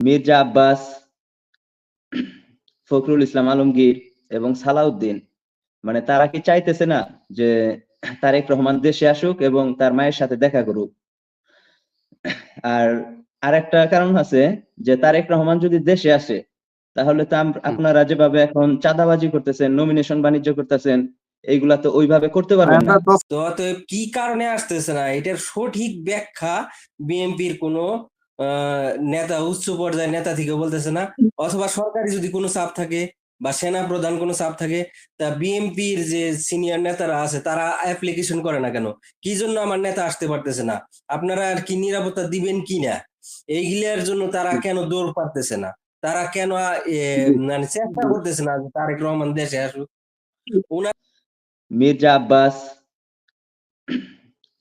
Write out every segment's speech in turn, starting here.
মির্জা আব্বাস, ফখরুল ইসলাম আলমগীর এবং সালাউদ্দিন। মানে তারা কি চাইতেছে না যে তারেক রহমান দেশে আসুক এবং তার মায়ের সাথে দেখা করুক? আর আরেকটা কারণ আছে যে তারেক রহমান যদি দেশে আসে তাহলে তো আপনারা যেভাবে এখন চাঁদাবাজি করতেছেন নমিনেশন বাণিজ্য করতেছেন এইগুলা তো ওইভাবে করতে পারবেন না। তো কি কারণে আসতেছে না? এটার সঠিক ব্যাখ্যা বিএনপির কোনো নেতা উচ্চ পর্যায়ের নেতা থেকে বলতেছে না অথবা সরকারি যদি কোনো চাপ থাকে বা সেনা প্রধান কোনো চাপ থাকে তা বিএনপির যে সিনিয়র নেতারা আছে তারা অ্যাপ্লিকেশন করে না কেন? কি জন্য আমার নেতা আসতে পারতেছে না? আপনারা আর কি নিরাপত্তা দিবেন কি না? এইগুলার জন্য তারা কেন দৌড় পারতেছে না? তারা কেন মানে চেষ্টা করতেছে না তারেক রহমান দেশে আসুক? মির্জা আব্বাস,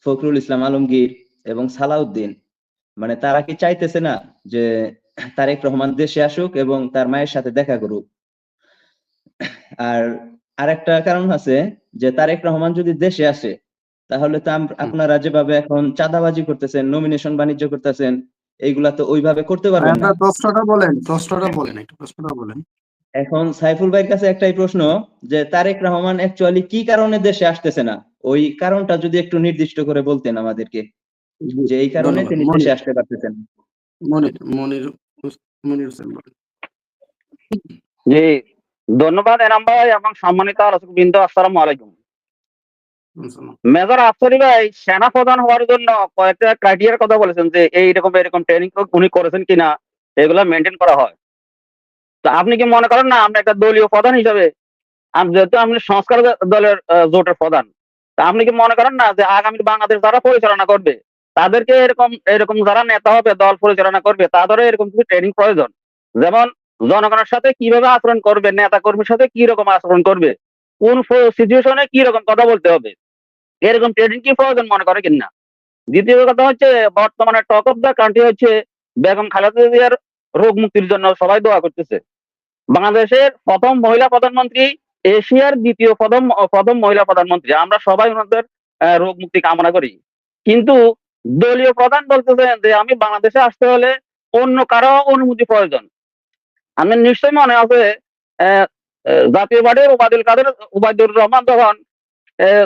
ফখরুল ইসলাম আলমগীর এবং সালাউদ্দিন মানে তারা কি চাইতেছে না যে তারেক রহমান দেশে আসুক এবং তার মায়ের সাথে দেখা করুক? আর আরেকটা কারণ আছে যে তারেক রহমান যদি দেশে আসে তাহলে তো আপনারা যেভাবে এখন চাঁদাবাজি করতেছেন নমিনেশন বাণিজ্য করতেছেন এইগুলা তো ওইভাবে করতে পারবেন না। প্রশ্নটা বলেন প্রশ্নটা বলেন একটু প্রশ্নটা বলেন। এখন সাইফুল ভাইয়ের কাছে একটাই প্রশ্ন যে তারেক রহমান অ্যাকচুয়ালি কি কারণে দেশে আসতেছে না? ওই কারণটা যদি একটু নির্দিষ্ট করে বলতেন আমাদেরকে। যে এই কারণে তিনি দেশে আসতে পারতেছেন মনির মনির মনির হোসেন বলেন। জি ধন্যবাদ এনাম ভাই এবং সম্মানিত আলোচক বৃন্দ আসসালামু আলাইকুম। মেজর আফসারি ভাই সেনা প্রধান হওয়ার জন্য কয়েকটা ক্রাইটেরিয়ার কথা বলেছেন যে এইরকম এরকম ট্রেনিং উনি করেছেন কিনা এগুলো মেনটেন করা হয়। তো আপনি কি মনে করেন না আপনি একটা দলীয় প্রধান হিসাবে আম- যেহেতু আপনি সংস্কার দলের জোটের প্রধান তা আপনি কি মনে করেন না যে আগামী বাংলাদেশ যারা পরিচালনা করবে? তাদেরকে এরকম এরকম যারা নেতা হবে, দল পরিচালনা করবে, তাদেরও এরকম কিছু ট্রেনিং প্রয়োজন। যেমন জনগণের সাথে কীভাবে আচরণ করবে, নেতা কর্মীর সাথে কি রকম আচরণ করবে, কোন সিচুয়েশনে কি রকম কথা বলতে হবে, এরকম ট্রেনিং কি প্রয়োজন মনে করে কিনা? দ্বিতীয় কথা হচ্ছে, বর্তমানে টক অফ দ্য কান্ট্রি হচ্ছে বেগম খালেদা রোগ মুক্তির জন্য সবাই দোয়া করতেছে। বাংলাদেশের প্রথম মহিলা প্রধানমন্ত্রী, এশিয়ার দ্বিতীয় প্রথম প্রথম মহিলা প্রধানমন্ত্রী। আমরা সবাই ওনাদের রোগ মুক্তি কামনা করি। কিন্তু দলীয় প্রধান বলতেছেন যে আমি বাংলাদেশে আসতে হলে অন্য কারও অনুমতি প্রয়োজন। আমি নিশ্চয়ই মনে আছে জাতীয় পার্টির উবাদুল কাদের উবায়দুর রহমান আহ,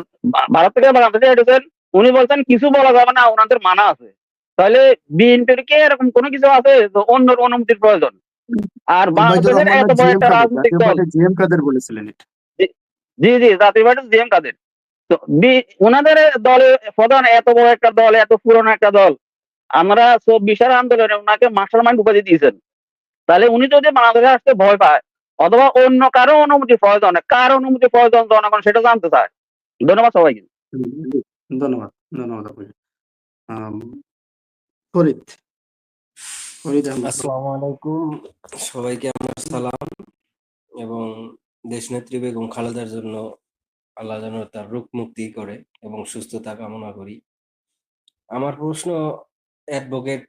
ভারত থেকে বাংলাদেশে এসেছেন উনি বলছেন কিছু বলা যাবে না ওনাদের মানা আছে। তাহলে বিএনপির কি এরকম কোনো কিছু আছে অন্যর অনুমতির প্রয়োজন? আর বাংলাদেশের এত বড় একটা রাজনৈতিক দল। জি জি জাতীয় পার্টির জিএম কাদের। তো ওনাদের দলে প্রধান এত বড় একটা দল এত পুরনো একটা দল আমরা চব্বিশের আন্দোলনে ওনাকে মাস্টার মাইন্ড উপাধি দিয়েছেন। তাহলে উনি যদি বাংলাদেশে আসতে ভয় পায় অথবা অন্য কারও অনুমতি প্রয়োজন কার অনুমতি প্রয়োজন জনগণ সেটা জানতে চায়। ধন্যবাদ সবাইকে। ধন্যবাদ ধন্যবাদ ফরিদ ফরিদ আসসালামু আলাইকুম সবাইকে আমার সালাম এবং দেশনেত্রী বেগম খালেদার জন্য আল্লাহ যেন তার রোগ মুক্তি করে এবং সুস্থতা কামনা করি। আমার প্রশ্ন অ্যাডভোকেট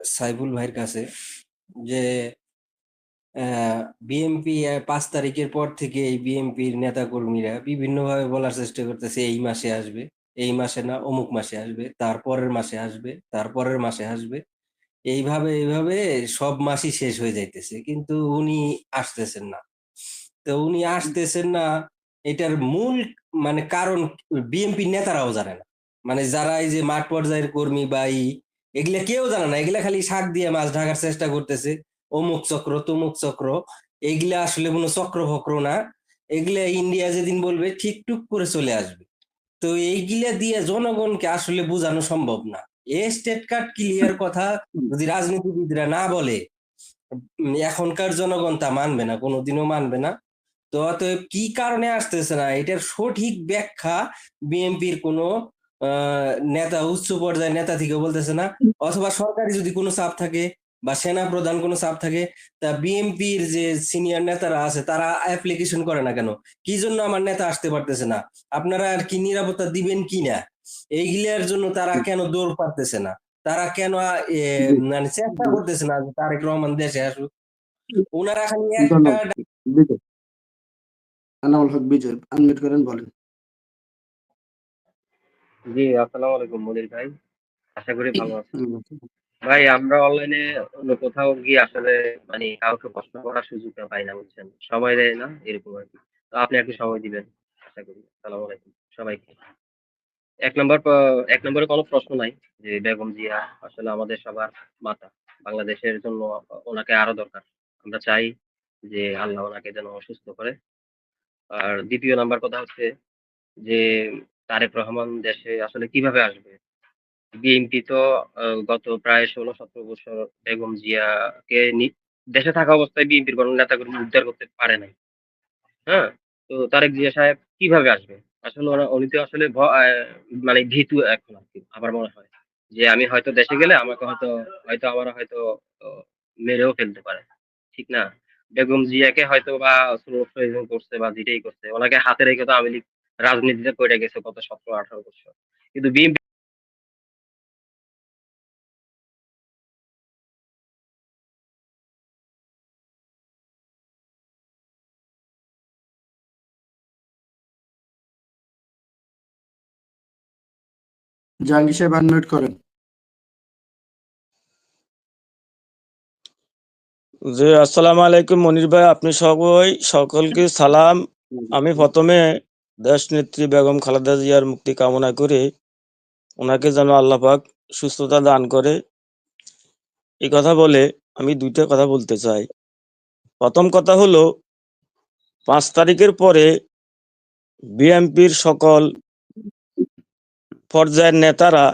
সাইফুল ভাইয়ের কাছে যে বিএমপি পাঁচ তারিখের পর থেকে এই বিএমপির নেতা কর্মীরা বিভিন্নভাবে বলার চেষ্টা করতেছে, এই মাসে আসবে, এই মাসে না, অমুক মাসে আসবে, তারপরের মাসে আসবে, তারপরের মাসে আসবে। এইভাবে এইভাবে সব মাসই শেষ হয়ে যাইতেছে, কিন্তু উনি আসতেছেন না। তো উনি আসতেছেন না এটার মূল মানে কারণ বিএনপি নেতারাও জানে না। মানে যারা এই যে মাঠ পর্যায়ের কর্মী বা ই, এগুলা কেউ জানে না। এগুলা খালি শাক দিয়ে মাছ ঢাকার চেষ্টা করতেছে। অমুক চক্র, তমুক চক্র। এগুলা আসলে কোনো চক্র ফক্র না। এগুলা ইন্ডিয়া যেদিন বলবে, ঠিক টুক করে চলে আসবে। তো এইগুলা দিয়ে জনগণকে আসলে বোঝানো সম্ভব না। এ স্টেট কার্ড ক্লিয়ার কথা যদি রাজনীতিবিদরা না বলে এখনকার জনগণ তা মানবে না, কোনোদিনও মানবে না। তো অতএব কি কারণে আসতেছে না? এটার সঠিক ব্যাখ্যা বিএনপির কোনো নেতা, উচ্চ পর্যায়ের নেতা থেকে বলতেছে না। অথবা সরকারি যদি কোনো চাপ থাকে বা সেনা প্রধান কোনো চাপ থাকে, তা বিএনপির যে সিনিয়র নেতারা আছে, তারা অ্যাপ্লিকেশন করে না কেন? কি জন্য আমার নেতা আসতে পারতেছে না? আপনারা আর কি নিরাপত্তা দিবেন কি না? এইগুলার জন্য তারা কেন দৌড় পারতেছে না? তারা কেন মানে চেষ্টা করতেছে না তারেক রহমান দেশে আসুক? ওনারা খালি একটা আনাউল হক বিজয় আনমিট করেন বলেন। জি আসসালামু আলাইকুম মনির ভাই। আশা করি ভালো আছেন। ভাই আমরা অনলাইনে অন্য কোথাও গিয়ে আসলে মানে কাউকে প্রশ্ন করার সুযোগটা পাই না বুঝছেন? সময় দেয় না এরকম আর কি। তো আপনি একটু সময় দিবেন আশা করি। সালাম আলাইকুম সবাইকে। এক নম্বর এক নম্বরে কোনো প্রশ্ন নাই যে বেগম জিয়া আসলে আমাদের সবার মাতা বাংলাদেশের জন্য ওনাকে আরও দরকার। আমরা চাই যে আল্লাহ ওনাকে যেন অসুস্থ করে আর দ্বিতীয় নাম্বার কথা হচ্ছে যে, তারেক রহমান দেশে আসলে কীভাবে আসবে? বিএনপি তো গত প্রায় ষোলো সতেরো বছর বেগম জিয়াকে দেশে থাকা অবস্থায় বিএনপির কোনো নেতাকর্মী উদ্ধার করতে পারে নাই। হ্যাঁ? তো তারেক জিয়া সাহেব কীভাবে আসবে? আসলে ওরা উনি তো আসলে মানে ভীতু এখন আর কি আমার মনে হয়। যে আমি হয়তো দেশে গেলে আমাকে হয়তো হয়তো আমার হয়তো মেরেও ফেলতে পারে। ঠিক না? বেগম জিয়াকে হয়তো বা প্রয়োজন করছে বা যেটাই করছে, ওনাকে হাতে রেখে তো আওয়ামী লীগ রাজনীতিতে পড়ে গেছে গত সতেরো, আঠারো বছর। কিন্তু বিএনপি জাহাঙ্গীর সাহেব আনমিউট করেন। জি আসসালামু আলাইকুম মনির ভাই, আপনি সবাই সকলকে সালাম। আমি প্রথমে দেশ নেত্রী বেগম খালেদা জিয়ার মুক্তি কামনা করে ওনাকে যেন আল্লাহ পাক সুস্থতা দান করে। এই কথা বলে আমি দুইটা কথা বলতে চাই। প্রথম কথা হলো, পাঁচ তারিখের পরে বিএনপির সকল পর্যায়ের নেতারা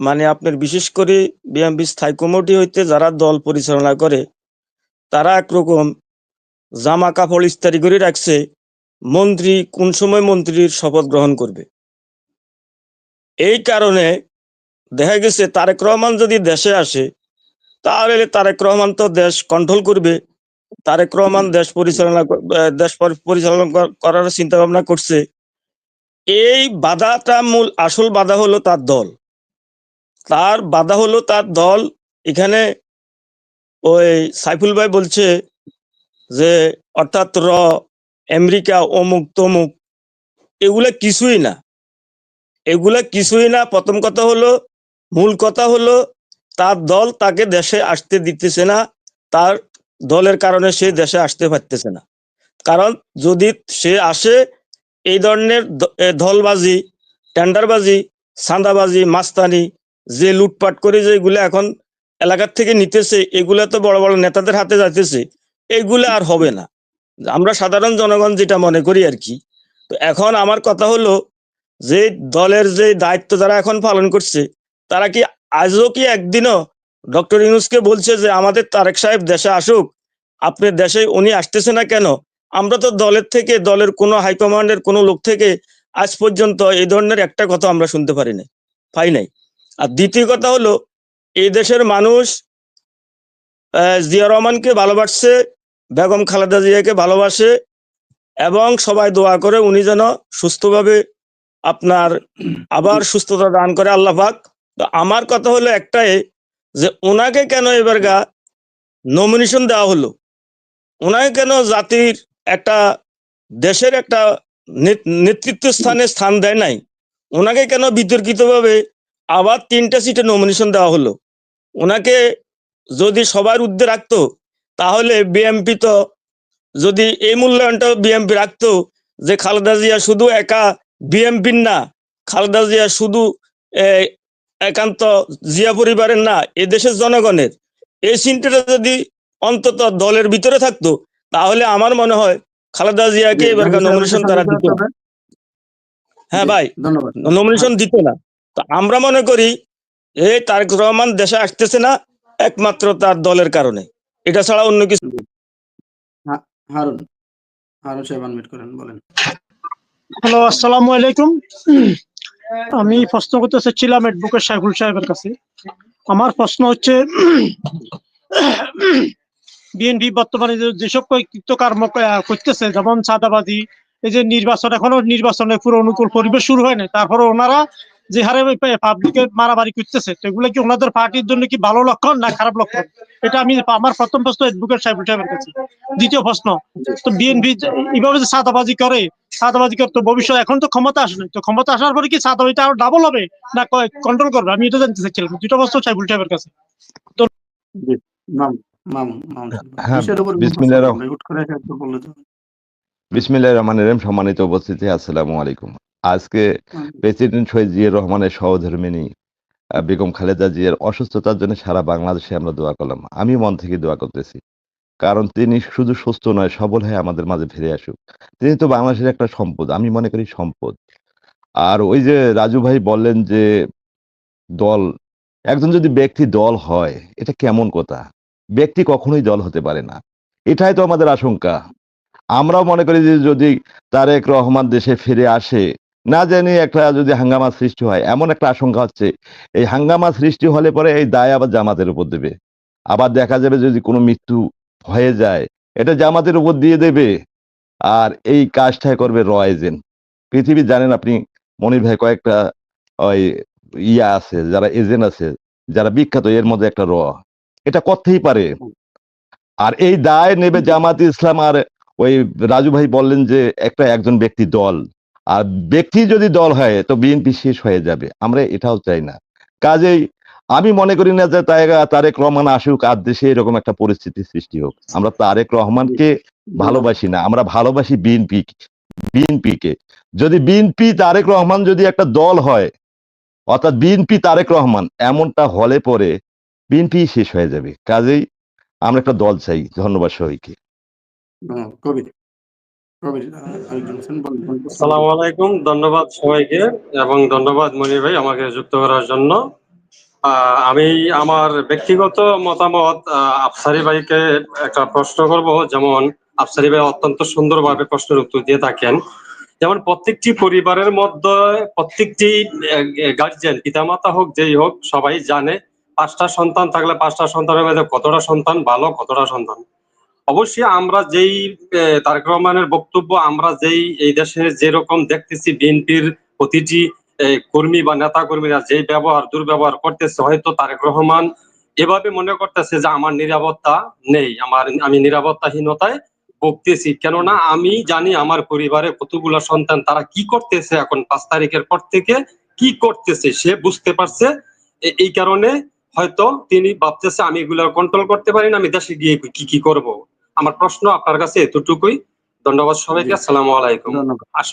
মানে আপনার বিশেষ করে বিএনপি স্থায়ী কমিটি হইতে যারা দল পরিচালনা করে তারা একরকম জামা কাপড় ইস্তারি করে রাখছে, মন্ত্রী কোন সময় মন্ত্রীর শপথ গ্রহণ করবে? এই কারণে দেখা গেছে তারেক রহমান যদি দেশে আসে, তাহলে তারেক রহমান তো দেশ কন্ট্রোল করবে। তারেক রহমান দেশ পরিচালনা দেশ পরিচালনা করার চিন্তা ভাবনা করছে। এই বাধাটা মূল, আসল বাধা হলো তার দল। তার বাধা হলো তার দল এখানে ওই সাইফুল ভাই বলছে যে, অর্থাৎ র, আমেরিকা অমুক তমুক, এগুলা কিছুই না। এগুলা কিছুই না। প্রথম কথা হলো, মূল কথা হলো, তার দল তাকে দেশে আসতে দিতেছে না। তার দলের কারণে সে দেশে আসতে পারতেছে না। কারণ যদি সে আসে, এই ধরনের দলবাজি, টেন্ডারবাজি, সান্দাবাজি, মাস্তানি, যে লুটপাট করে যেগুলো এখন এলাকার থেকে নিতেছে, এগুলা তো বড় বড় নেতাদের হাতে যাইতেছে, এগুলো আর হবে না। আমরা সাধারণ জনগণ যেটা মনে করি আর কি। তো এখন আমার কথা হলো, যে দলের যে দায়িত্ব যারা এখন পালন করছে, তারা কি আজও কি একদিনও ডক্টর ইউনুসকে বলছে যে, আমাদের তারেক সাহেব দেশে আসুক, আপনি দেশে উনি আসতেছে না কেন? আমরা তো দলের থেকে, দলের কোনো হাইকমান্ডের কোনো লোক থেকে আজ পর্যন্ত এই ধরনের একটা কথা আমরা শুনতে পারি নাই, পাই নাই। আর দ্বিতীয় কথা হলো এই দেশের মানুষ জিয়া রহমানকে ভালোবাসছে, বেগম খালেদা জিয়াকে ভালোবাসে এবং সবাই দোয়া করে উনি যেন সুস্থভাবে আপনার আবার সুস্থতা দান করে আল্লাহ পাক। তো আমার কথা হলো একটাই যে ওনাকে কেন এবার গা নমিনেশন দেওয়া হলো? ওনাকে কেন জাতির একটা দেশের একটা নেত- নেতৃত্ব স্থানে স্থান দেয় নাই? ওনাকে কেন বিতর্কিতভাবে আবার তিনটা সিটে নমিনেশন দেওয়া হলো? ওনাকে যদি সবার ঊর্ধ্বে রাখতো তাহলে বিএমপি তো যদি এই মূল্যায়নটা বিএমপি রাখতো যে খালেদা জিয়া শুধু একা বিএমপির না খালেদা জিয়া শুধু এ, একান্ত জিয়া পরিবারের না এ দেশের জনগণের এই চিন্তাটা যদি অন্তত দলের ভিতরে থাকতো তাহলে আমার মনে হয় খালেদা জিয়াকে এবার নমিনেশন তারা দিত। হ্যাঁ ভাই ধন্যবাদ। নমিনেশন দিত না। তো আমরা মনে করি এই তারেক রহমান দেশে আসতেছে না একমাত্র তার দলের কারণে। এটা ছাড়া অন্য কিছু হারুন হারুন সাহেব আনমিউট করেন বলেন। হ্যালো আসসালামু আলাইকুম। আমি প্রশ্ন করতে চাচ্ছিলাম অ্যাডভোকেট সাইফুল সাহেবের কাছে। আমার প্রশ্ন হচ্ছে বিএনপি বর্তমানে যেসব কর্তৃত্ব কর্ম করতেছে যেমন চাঁদাবাজি এই যে নির্বাচন এখনও নির্বাচনের পুরো অনুকূল পরিবেশ শুরু হয়নি তারপরে ওনারা যে হারে পাবলিকে মারামারি করতেছে তো এগুলো কি ওনাদের পার্টির জন্য কি ভালো লক্ষণ না খারাপ লক্ষণ? এটা আমি আমার প্রথম প্রশ্ন অ্যাডভোকেট সাহেব সাহেবের কাছে। দ্বিতীয় প্রশ্ন তো বিএনপি এইভাবে যে সাদাবাজি করে সাদাবাজি করে তো ভবিষ্যৎ এখন তো ক্ষমতা আসবে তো ক্ষমতা আসার পরে কি সাদাবাজিটা আরও ডাবল হবে না কন্ট্রোল করবে? আমি এটা জানতে চাচ্ছিলাম। দুটো প্রশ্ন সাহেবুল সাহেবের কাছে। মাম হ্যাঁ, তো বিসমিল্লাহ রহমান রহিম সম্মানিত উপস্থিতি আসসালামু আলাইকুম। আজকে প্রেসিডেন্ট শহীদ জিয়া রহমানের সহধর্মিনী বেগম খালেদা জিয়ার অসুস্থতার জন্য সারা বাংলাদেশে আমরা দোয়া করলাম। আমি মন থেকে দোয়া করতেছি। কারণ তিনি শুধু সুস্থ নয় সবল হয়ে আমাদের মাঝে ফিরে আসুক। তিনি তো বাংলাদেশের একটা সম্পদ আমি মনে করি সম্পদ। আর ওই যে রাজু ভাই বললেন যে দল একজন যদি ব্যক্তি দল হয় এটা কেমন কথা? ব্যক্তি কখনোই দল হতে পারে না। এটাই তো আমাদের আশঙ্কা। আমরাও মনে করি যে যদি তারেক রহমান দেশে ফিরে আসে না জানি একটা যদি হাঙ্গামা সৃষ্টি হয়, এমন একটা আশঙ্কা হচ্ছে, এই হাঙ্গামা সৃষ্টি হলে পরে এই দায় আবার জামাতের উপর দেবে। আবার দেখা যাবে যদি কোনো মৃত্যু হয়ে যায়, এটা জামাতের উপর দিয়ে দেবে। আর এই কাজটাই করবে র এজেন্ট। পৃথিবী জানেন আপনি, মনির ভাই কয়েকটা ওই ইয়া আছে, যারা এজেন্ট আছে, যারা বিখ্যাত, এর মধ্যে একটা র। এটা করতেই পারে। আর এই দায় নেবে জামাত ইসলাম আর ওই রাজু ভাই বললেন যে একটা একজন ব্যক্তি দল। আর ব্যক্তি যদি দল হয়, তো বিএনপি শেষ হয়ে যাবে। আমরা এটাও চাই না। কাজেই আমি মনে করি না যে তারেক রহমান আসুক আর দেশে এরকম একটা পরিস্থিতি সৃষ্টি হোক। আমরা তারেক রহমানকে ভালোবাসি না। আমরা ভালোবাসি বিএনপি বিএনপি কে যদি বিএনপি তারেক রহমান যদি একটা দল হয়, অর্থাৎ বিএনপি তারেক রহমান, এমনটা হলে পরে বিএনপি শেষ হয়ে যাবে। কাজেই আমরা একটা দল চাই। ধন্যবাদ সবাইকে। আসসালামু আলাইকুম, ধন্যবাদ সবাইকে এবং ধন্যবাদ মনির ভাই আমাকে যুক্ত করার জন্য। আমি আমার ব্যক্তিগত মতামত আফসারি ভাইকে একটা প্রশ্ন করব, যেমন আফসারি ভাই অত্যন্ত সুন্দরভাবে প্রশ্নের উত্তর দিয়ে থাকেন। যেমন, প্রত্যেকটি পরিবারের মধ্যে প্রত্যেকটি গার্জিয়ান পিতামাতা হোক, যেই হোক, সবাই জানে পাঁচটা সন্তান থাকলে পাঁচটা সন্তানের মধ্যে কতটা সন্তান ভালো, কতটা সন্তান। অবশ্যই আমরা যেই তারেক রহমানের বক্তব্য, আমরা যেই, এই দেশে যেরকম দেখতেছি বিএনপির প্রতিটি কর্মী বা নেতা কর্মীরা যেই ব্যবহার, দুর্ব্যবহার করতেছে, হয়তো তারেক রহমান এভাবে মনে করতেছে যে আমার নিরাপত্তা নেই, আমার, আমি নিরাপত্তাহীনতায় ভুগতেছি। কেননা আমি জানি আমার পরিবারে কতগুলো সন্তান, তারা কি করতেছে এখন পাঁচ তারিখের পর থেকে, কি করতেছে সে বুঝতে পারছে। এই কারণে হয়তো তিনি ভাবতেছে, আমি এগুলো কন্ট্রোল করতে পারি না, আমি দেশে গিয়ে কি কি করব? আমার প্রশ্ন আপনার কাছে এতটুকুই। ধন্যবাদ সবাইকে। আসসালামু আলাইকুম। আসলে